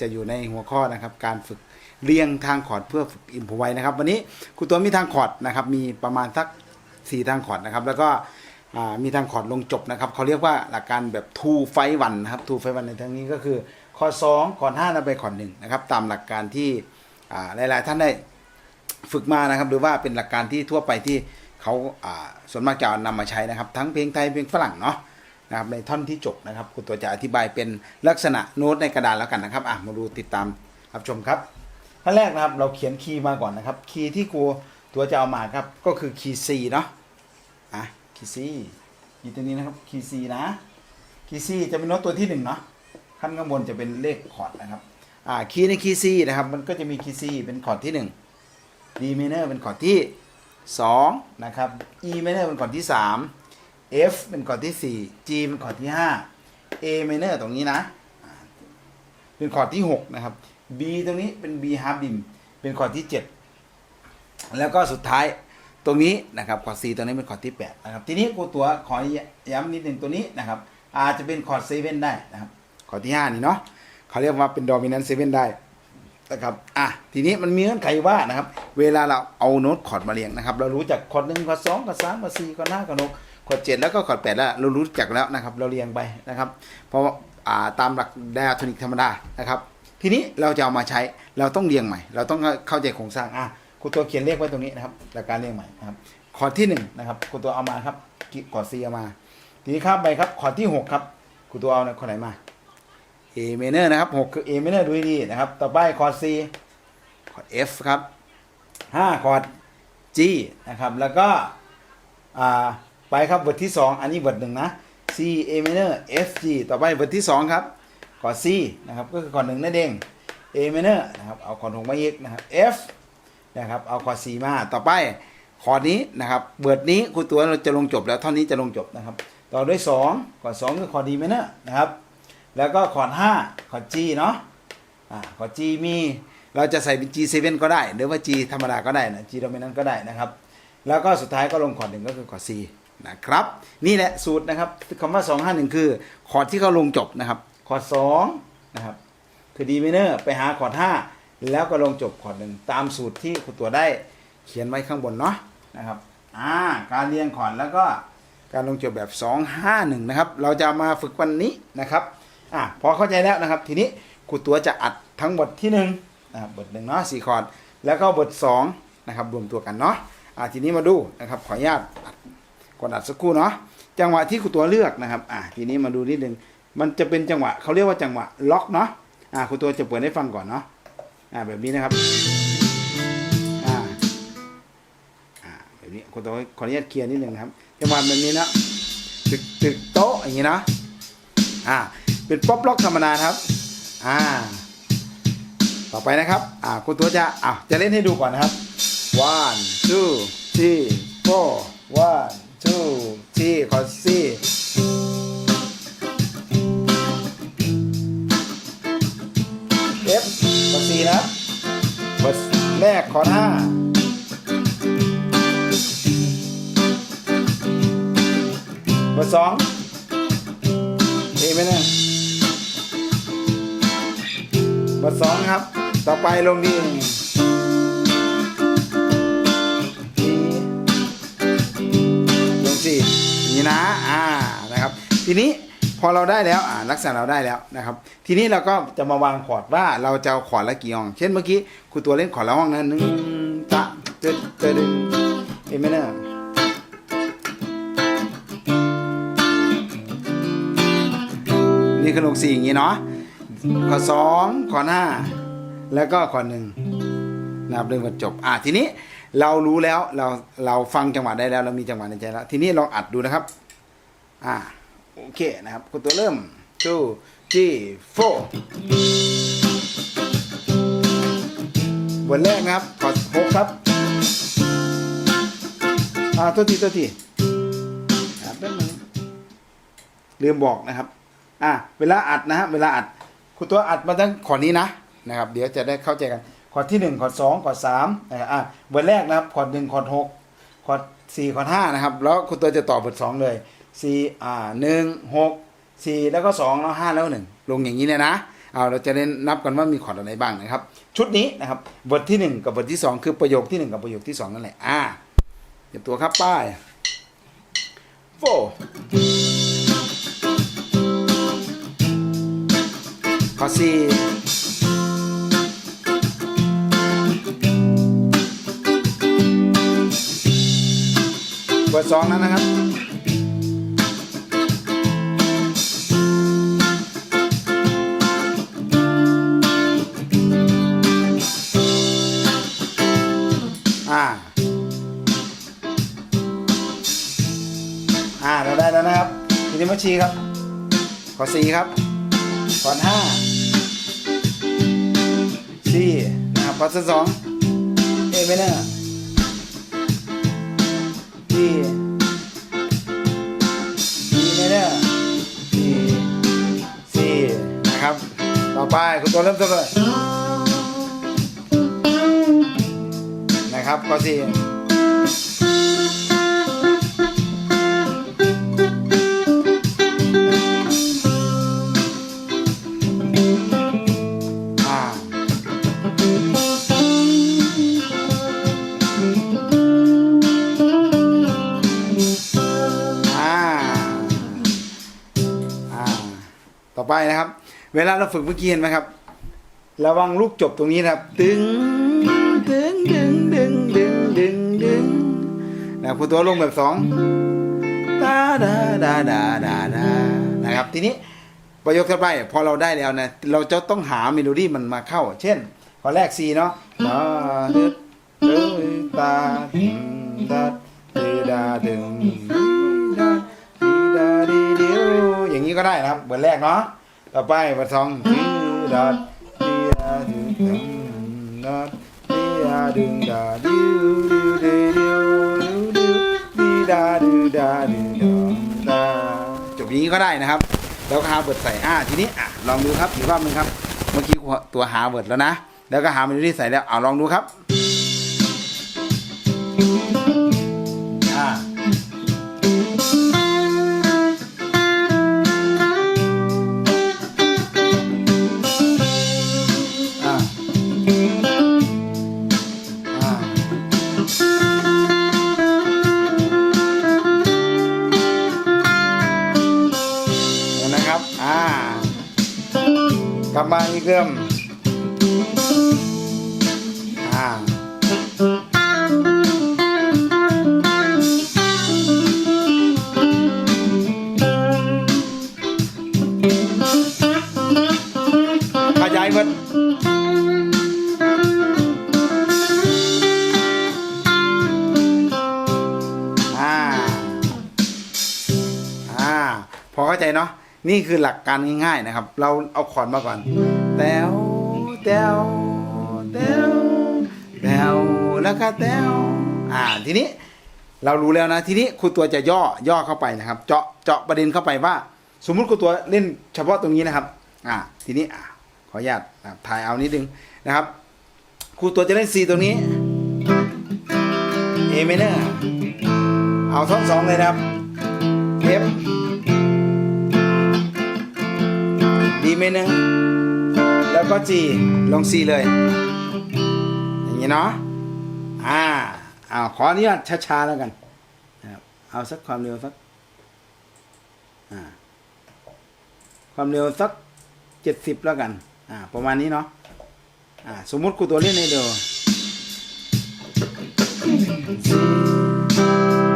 จะอยู่ในหัวข้อนะครับ การฝึกเรียงทางคอร์ดเพื่อฝึกอิมพอไว้นะครับ วันนี้ครูตัวมีทางคอร์ดนะครับ มีประมาณสักสี่ทางคอร์ดนะครับ แล้วก็มีทางคอร์ดลงจบนะครับเขาเรียกว่าหลักการแบบ two ไฟวันนะครับ two ไฟวันในทางนี้ก็คือคอร์ดสองคอร์ดห้าแล้วไปคอร์ดหนึ่งนะครับ ตามหลักการที่หลาย ๆ ท่านได้ฝึกมานะครับ หรือว่าเป็นหลักการที่ทั่วไปที่เขาส่วนมากจะนำมาใช้นะครับ ทั้งเพลงไทยเพลงฝรั่งเนาะ นะครับในท่อนที่จบนะครับคุณตัวจะอธิบายเป็นลักษณะโน้ตในกระดาษแล้วกันนะครับอะมาดูติดตามรับชมครับขั้นแรกนะครับเราเขียนคีย์มาก่อนนะครับคีย์ที่ครูตัวจะเอามาครับก็คือคีย์ C เนาะอะคีย์ C คีย์ตัวนี้นะครับคีย์ C นะคีย์ C จะเป็นโน้ตตัวที่หนึ่งเนาะขั้นข้างบนจะเป็นเลขคอร์ดนะครับอ่าคีย์ในคีย์ C นะครับมันก็จะมีคีย์ C เป็นคอร์ดที่หนึ่ง D minor เป็นคอร์ดที่2นะครับ E minor เป็นคอร์ดที่3 F เป็นคอร์ดที่ 4 G เป็นคอร์ดที่ 5 A minor ตรงนี้นะ เป็นคอร์ดที่ 6 นะครับ B ตรงนี้เป็น B half beam เป็นคอร์ดที่ 7 แล้วก็สุดท้ายตรงนี้นะครับคอร์ด C ตรงนี้เป็นคอร์ดที่ 8 นะครับ ทีนี้ครูตัวขอย้ำนิดหนึ่งตัวนี้นะครับ อาจจะเป็นคอร์ด7ได้นะครับ คอร์ดที่ 5 นี่เนาะเขาเรียกว่าเป็น dominant 7ได้นะครับ อะ ทีนี้มันมีเงื่อนไขว่านะครับ เวลาเราเอาโน้ตคอร์ดมาเรียงนะครับ เรารู้จักคอร์ดหนึ่งคอร์ดสองคอร์ดสามคอร์ดสี่คอร์ดห้าคอร์ดหก คอดเจ็ดแล้วก็คอดแปดแล้วเรารู้จักแล้วนะครับ เราเรียงไปนะครับ เพราะอ่าตามหลักไดอะโทนิกธรรมดานะครับ ทีนี้เราจะเอามาใช้เราต้องเรียงใหม่ เราต้องเข้าใจโครงสร้างอะครูตัวเขียนเลขไว้ตรงนี้นะครับหลักการเรียงใหม่นะครับคอดที่หนึ่งนะครับครูตัวเอามาครับคอดซีเอามา ทีนี้ข้ามไปครับคอดที่หกครับครูตัวเอาคอร์ดไหนมา A minor นะครับหกคือ A minor ดูให้ดีนะครับ ต่อไปคอร์ด C คอร์ด F ครับ5คอร์ด G นะครับ แล้วก็อ่า ไปครับบทที่ 2 อันนี้บทหนึ่งนะ C A minor F G ต่อไปบทที่ 2 ครับคอร์ด C นะครับก็คือคอร์ดหนึ่งนั่นเอง A minor นะครับเอาคอร์ดหกมาอีกนะครับ F นะครับเอาคอร์ด C มาต่อไปคอร์ดนี้นะครับเบิร์ดนี้ครูตัวเราจะลงจบแล้วเท่านี้จะลงจบนะครับ ต่อด้วย 2 คอร์ด2คือคอร์ด D minor นะครับแล้วก็คอร์ด5คอร์ด G เนาะอ่าคอร์ด G มีเราจะใส่เป็น G7 ก็ได้ หรือว่า G ธรรมดาก็ได้นะ G dominant ก็ได้นะครับ แล้วก็สุดท้ายก็ลงคอร์ดหนึ่งก็คือคอร์ด C นะครับ นี่แหละสูตรนะครับคำว่า 251 คือคอร์ดที่เขาลงจบนะครับคอร์ด2นะครับคือ D minor ไปหาคอร์ด5แล้วก็ลงจบคอร์ดหนึ่งตามสูตรที่ครูตัวได้เขียนไว้ข้างบนเนาะนะครับอ่าการเรียงคอร์ดแล้วก็การลงจบแบบ 251 นะครับ เราจะมาฝึกวันนี้นะครับอะพอเข้าใจแล้วนะครับ ทีนี้ครูตัวจะอัดทั้งบทที่หนึ่งนะครับบทหนึ่งเนาะสี่คอร์ดแล้วก็บทสองนะครับรวมตัวกันเนาะอะทีนี้มาดูนะครับขออนุญาตอัด กดอัดสักครู่เนาะจังหวะที่ครูตัวเลือกนะครับอะทีนี้มาดูนิดนึงมันจะเป็นจังหวะเขาเรียกว่าจังหวะล็อกเนาะอะครูตัวจะเปิดให้ฟังก่อนเนาะอะแบบนี้นะครับอ่าอ่าแบบนี้ครูตัวขออนุญาตเคลียร์นิดนึงนะครับ จังหวะแบบนี้นะตึกตึกโต๊ะอย่างนี้นะอ่าเป็นป๊อปล็อกธรรมดานะครับอ่าต่อไปนะครับอ่าคุณตัวจะอ่าจะเล่นให้ดูก่อนนะครับ one two three four one two three คอร์ซี่ F คอร์ซีนะครับทแรกคอร์ห้าบทสองเอไหมเนี่ยบทสองครับ ต่อไปลงดีดี ทีนี้พอเราได้แล้วอ่าลักษณะเราได้แล้วนะครับ ทีนี้เราก็จะมาวางคอร์ดว่าเราจะเอาคอร์ดละกี่ห้อง เช่นเมื่อกี้ครูตัวเล่นคอร์ดละห้องนะหนึ่งตะเตึดเตึดเอไหมเนี่ยนี่คือลงสี่อย่างนี้เนาะข้อสองข้อห้า แล้วก็ข้อหนึ่งนะครับเรื่องจบอะทีนี้เรารู้แล้วเราเราฟังจังหวะได้แล้ว เรามีจังหวะในใจแล้ว ทีนี้ลองอัดดูนะครับ อ่า โอเคนะครับคุณตัวเริ่ม two three four บทแรกนะครับขอหกครับอ่าตัวทีตัวทีอ่าแป๊บนึงลืมบอกนะครับ อะเวลาอัดนะฮะเวลาอัดคุณตัวอัดมาทั้งขอนี้นะนะครับ เดี๋ยวจะได้เข้าใจกันขอที่หนึ่งขอสองขอสามนะครับอะบทแรกนะครับขอหนึ่งขอหกขอสี่ขอห้านะครับ แล้วคุณตัวจะต่อบทสองเลย สี่อ่าหนึ่งหกสี่แล้วก็สองแล้วห้าแล้วหนึ่งลงอย่างนี้เนี่ยนะเอาเราจะได้นับกันว่ามีคอร์ดอะไรบ้างนะครับ ชุดนี้นะครับบทที่หนึ่งกับบทที่สองคือประโยคที่หนึ่งกับประโยคที่สองนั่นแหละอ่าเตรียมตัวครับป้ายโฟข้อสี่บทสองนั้นนะครับ มาชี้ครับ ขอสี่ครับขอห้าสี่นะครับขอสองเอเมเนอร์สี่ดีเมเนอร์สี่สี่นะครับ ต่อไปคุณตัวเริ่มต้นเลยนะครับข้อสี่ นะครับ เวลาเราฝึกเมื่อกี้เห็นไหมครับ ระวังลูกจบตรงนี้นะครับตึงตึงดึงดึงดึงดึงดึงนะพูดตัวลงแบบสองดาดาดาดาดาดานะครับ ทีนี้ประโยคถัดไปพอเราได้แล้วนะเราจะต้องหาเมโลดี้มันมาเข้า เช่นข้อแรก C เนาะดาดึดดึงตาดึงดาดีดาดึงดาดีดาดีเดียวอย่างนี้ก็ได้นะครับเบอร์แรกเนาะ ต่อไปเบอร์สองดีดาดีดาดึงดึงดาดีดาดึงดาดิวดิวดิวดิวดิวดีดาดูดาดูดาจบอย่างนี้ก็ได้นะครับ แล้วก็หาเบิร์ดใส่อ่าทีนี้อะลองดูครับอีกรอบหนึงครับ เมื่อกี้ตัวหาเบิร์ดแล้วนะ แล้วก็หาเมโลดี้ใส่แล้วเอาลองดูครับ กำบ้าอีกเริ่ม นี่คือหลักการง่ายๆนะครับ เราเอาคอร์ดมาก่อนแต๋วแต๋วแต๋วแต๋วแล้วก็แต๋วอ่าทีนี้เรารู้แล้วนะทีนี้ครูตัวจะย่อย่อเข้าไปนะครับ เจาะเจาะประเด็นเข้าไปว่า สมมุติครูตัวเล่นเฉพาะตรงนี้นะครับ อ่า ทีนี้อ่าขออนุญาตถ่ายเอานิดนึงนะครับครูตัวจะเล่น C ตรงนี้ A minor เอาท่อนสองเลยนะครับ F D minor แล้วก็ G ลง C เลย อย่างนี้เนาะอ่าเอาขออนุญาตช้าๆแล้วกันเอาสักความเร็วสักความเร็วสักเจ็ดสิบแล้วกัน อ่า ประมาณนี้เนาะอ่า สมมติกูตัวเล่นให้ดูอย่า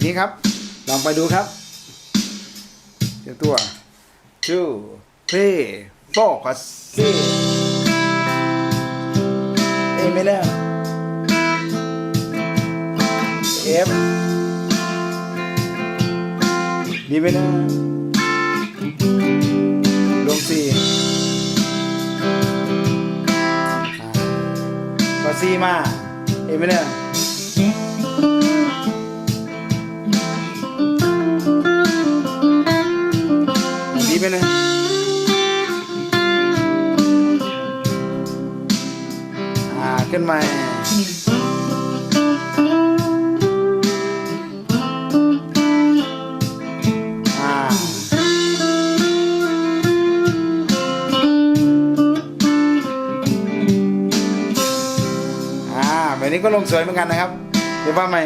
ทีนี้ครับลองไปดูครับเตรียมตัว two three four ขอสี่เอไม่เลิก F ดีไปนะลงสี่อ่าขอสี่มา เอไม่เลิก ขึ้นมาอ่าอ่าแบบนี้ก็ลงสวยเหมือนกันนะครับ เดี๋ยวว่าไหม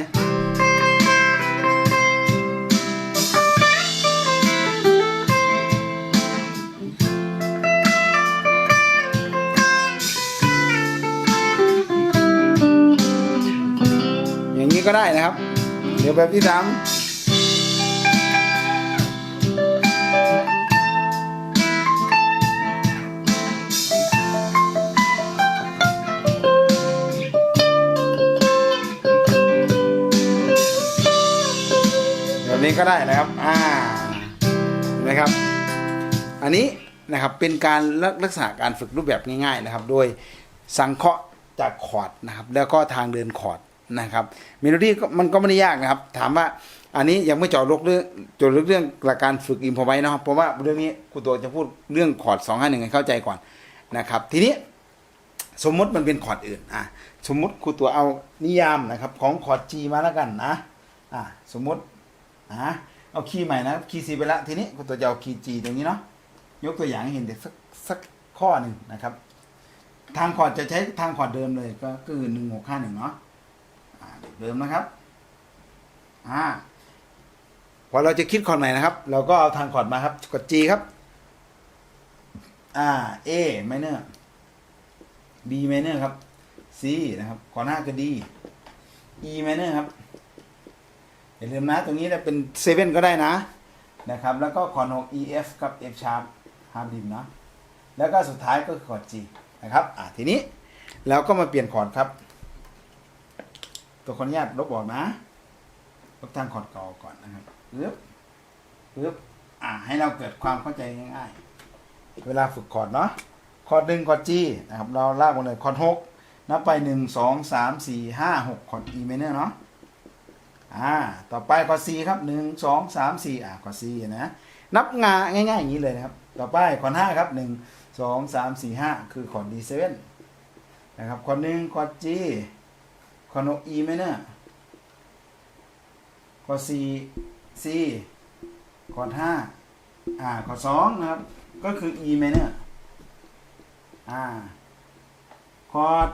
ก็ได้นะครับ เดี๋ยวแบบที่สามแบบนี้ก็ได้นะครับ อ่าเห็นะครับ อันนี้นะครับเป็นการลักลักษณะการฝึกรูปแบบง่ายๆนะครับ โดยสังเคราะห์จากคอร์ดนะครับ แล้วก็ทางเดินคอร์ด นะครับเมโลดี้ก็มันก็ไม่ได้ยากนะครับ ถามว่าอันนี้ยังไม่เจาะลึกเรื่องเจาะลึกเรื่องหลักการฝึกอิมพอไว้นะครับเพราะว่าเรื่องนี้ครูตัวจะพูดเรื่องคอร์ด2 5 1ให้เข้าใจก่อนนะครับ ทีนี้สมมติมันเป็นคอร์ดอื่นอะสมมติครูตัวเอานิยามนะครับ ของคอร์ด G มาแล้วกันนะอะสมมติอะเอาคีย์ใหม่นะคีย์ C ไปละทีนี้ครูตัวจะเอาคีย์ G ตรงนี้เนาะยกตัวอย่างให้เห็นเด็กสักสักข้อหนึ่งนะครับ ทางคอร์ดจะใช้ทางคอร์ดเดิมเลยก็คือหนึ่งหกห้าหนึ่งเนาะ เดิมนะครับอ่าพอเราจะคิดคอร์ดใหม่นะครับ เราก็เอาทางคอร์ดมาครับ กด G ครับอ่า A minor B minor ครับ C นะครับคอร์ดห้าก็ D E minor ครับอย่าลืมนะ ตรงนี้จะเป็นเซเว่นก็ได้นะ นะครับ แล้วก็คอร์ดหก E F กับ F sharp ฮาร์ดดิมเนาะแล้วก็สุดท้ายก็คือคอร์ด G นะครับอะทีนี้เราก็มาเปลี่ยนคอร์ดครับ ตัวขออนุญาตลบออกนะลบทางคอดเก่าก่อนนะครับปึ๊บปึ๊บอะให้เราเกิดความเข้าใจง่ายๆ เวลาฝึกคอร์ดเนาะ คอร์ดหนึ่งคอร์ด G นะครับ เราลากมาเลยคอร์ดหกนับไปหนึ่งสองสามสี่ห้าหกคอร์ด E minor เนาะ อ่า ต่อไปคอร์ด C ครับหนึ่งสองสามสี่อ่าคอร์ด C นะ นับงาง่ายๆอย่างนี้เลยนะครับ ต่อไปคอร์ดห้าครับหนึ่งสองสามสี่ห้าคือคอร์ด D 7นะครับ คอร์ดหนึ่งคอร์ด G คอร์ด E minor คอร์ด C C คอห้าอ่าคอสองนะครับ ก็คือ E minor อ่าคอร์ด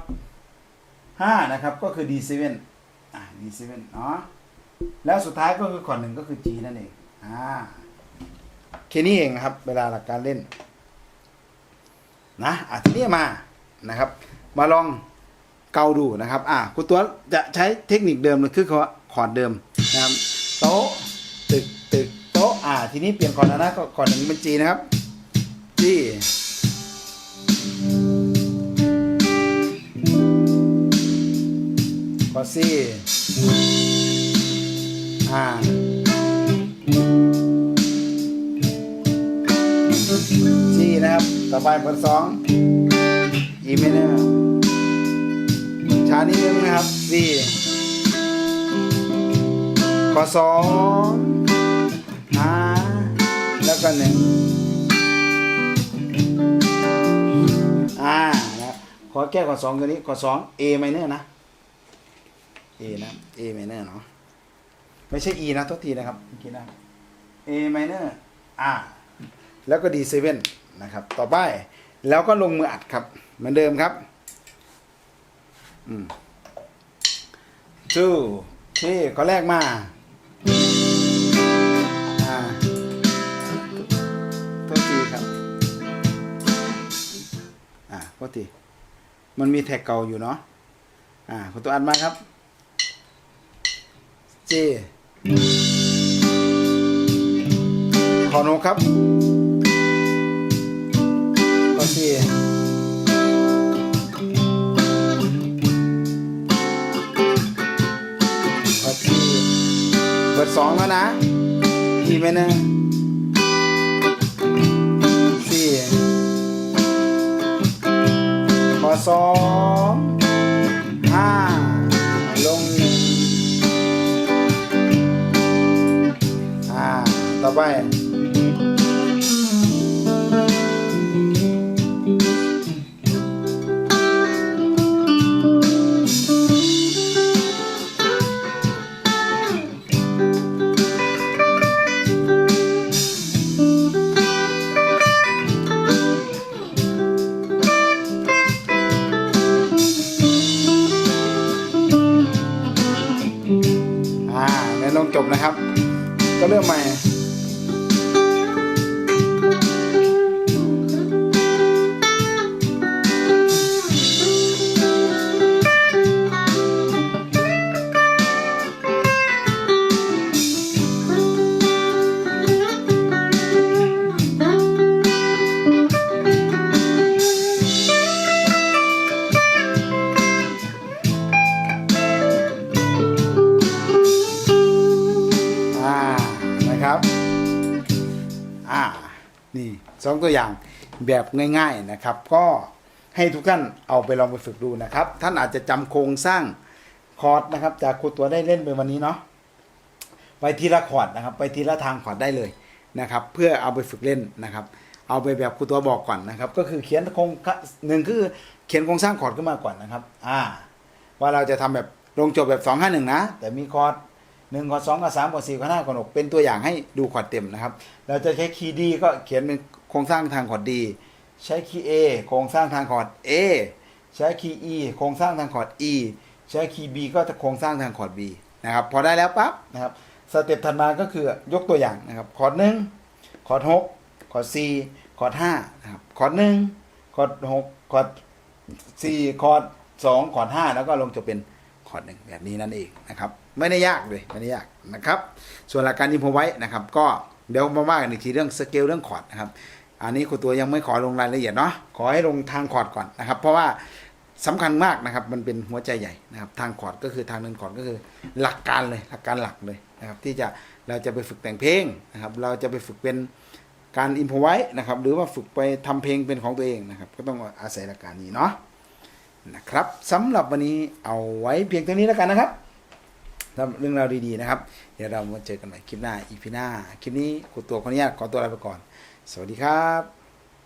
ห้านะครับ ก็คือ D 7 อ่า D 7 เนาะแล้วสุดท้ายก็คือคอร์ดหนึ่งก็คือ G นั่นเองอ่าแค่นี้เองนะครับ เวลาหลักการเล่น นะอะทีนี้มานะครับ มาลอง เกาดูนะครับ อะคุณตัวจะใช้เทคนิคเดิมเลยคือคอร์ดเดิมนะครับโต๊ะตึกตึกโต๊ะอะทีนี้เปลี่ยนคอร์ดแล้วนะก็คอร์ดหนึ่งเป็น G นะครับ G คอร์ด C อ่า G นะครับ ต่อไปเบอร์สอง E minor ช้านิดนึงนะครับ C ขอสองอ่าแล้วก็หนึ่งอ่านะขอแก้ขอสองตัวนี้ขอสอง A minor นะ A นะ A minor เนาะไม่ใช่ E นะทุกทีนะครับเมื่อกี้นะ A minor อ่าแล้วก็ D7 นะครับ ต่อไปแล้วก็ลงมืออัดครับ เหมือนเดิมครับ อืม two โอเคข้อแรกมาอ่าโทษทีครับ อ่าโทษทีมันมีแท็กเก่าอยู่เนาะ อ่าคุณตัวอัดมาครับ J ขอโนครับข้อสี่ เบอร์สองแล้วนะอีไหมเนอะสี่ข้อสองห้าลงหนึ่งอ่าต่อไป จบนะครับ ก็เริ่มใหม่ นี่สองตัวอย่างแบบง่าย ๆนะครับ ก็ให้ทุกท่านเอาไปลองไปฝึกดูนะครับ ท่านอาจจะจำโครงสร้างคอร์ดนะครับ จากครูตัวได้เล่นไปวันนี้เนาะไปทีละคอร์ดนะครับ ไปทีละทางคอร์ดได้เลยนะครับ เพื่อเอาไปฝึกเล่นนะครับ เอาไปแบบครูตัวบอกก่อนนะครับ ก็คือเขียนโครงหนึ่งคือเขียนโครงสร้างคอร์ดขึ้นมาก่อนนะครับ อ่า ว่าเราจะทำแบบลงจบแบบ2 5 1นะ แต่มีคอร์ด หนึ่งคอดสองคอดสามคอดสี่คอดห้าคอดหกเป็นตัวอย่างให้ดูคอร์ดเต็มนะครับ เราจะใช้คีย์ดีก็เขียนเป็นโครงสร้างทางคอร์ดดีใช้คีย์ A โครงสร้างทางคอร์ด A ใช้คีย์ E โครงสร้างทางคอร์ด E ใช้คีย์ B ก็จะโครงสร้างทางคอร์ด B นะครับ พอได้แล้วปั๊บนะครับสเต็ปถัดมาก็คือยกตัวอย่างนะครับคอร์ดหนึ่งคอร์ดหกคอร์ดสี่คอร์ดห้านะครับคอร์ดหนึ่งคอร์ดหกคอร์ดสี่คอร์ดสองคอร์ดห้าแล้วก็ลงจะเป็นคอร์ดหนึ่งแบบนี้นั่นเองนะครับ ไม่ได้ยากเลยไม่ได้ยากนะครับ ส่วนหลักการอินโฟไว้นะครับ ก็เดี๋ยวมาว่ากันอีกทีเรื่องสเกลเรื่องคอร์ดนะครับ อันนี้ครูตัวยังไม่ขอลงรายละเอียดเนาะขอให้ลงทางคอร์ดก่อนนะครับ เพราะว่าสำคัญมากนะครับ มันเป็นหัวใจใหญ่นะครับ ทางคอร์ดก็คือทางเดินคอร์ดก็คือหลักการเลยหลักการหลักเลยนะครับ ที่จะเราจะไปฝึกแต่งเพลงนะครับ เราจะไปฝึกเป็นการอินโฟไว้นะครับ หรือว่าฝึกไปทำเพลงเป็นของตัวเองนะครับ ก็ต้องอาศัยหลักการนี้เนาะนะครับสำหรับวันนี้เอาไว้เพียงเท่านี้แล้วกันนะครับ สำเรื่องราวดีๆนะครับ เดี๋ยวเรามาเจอกันใหม่คลิปหน้าอีพีหน้า คลิปนี้ขอตัวคนนี้ขอตัวลาไปก่อน สวัสดีครับ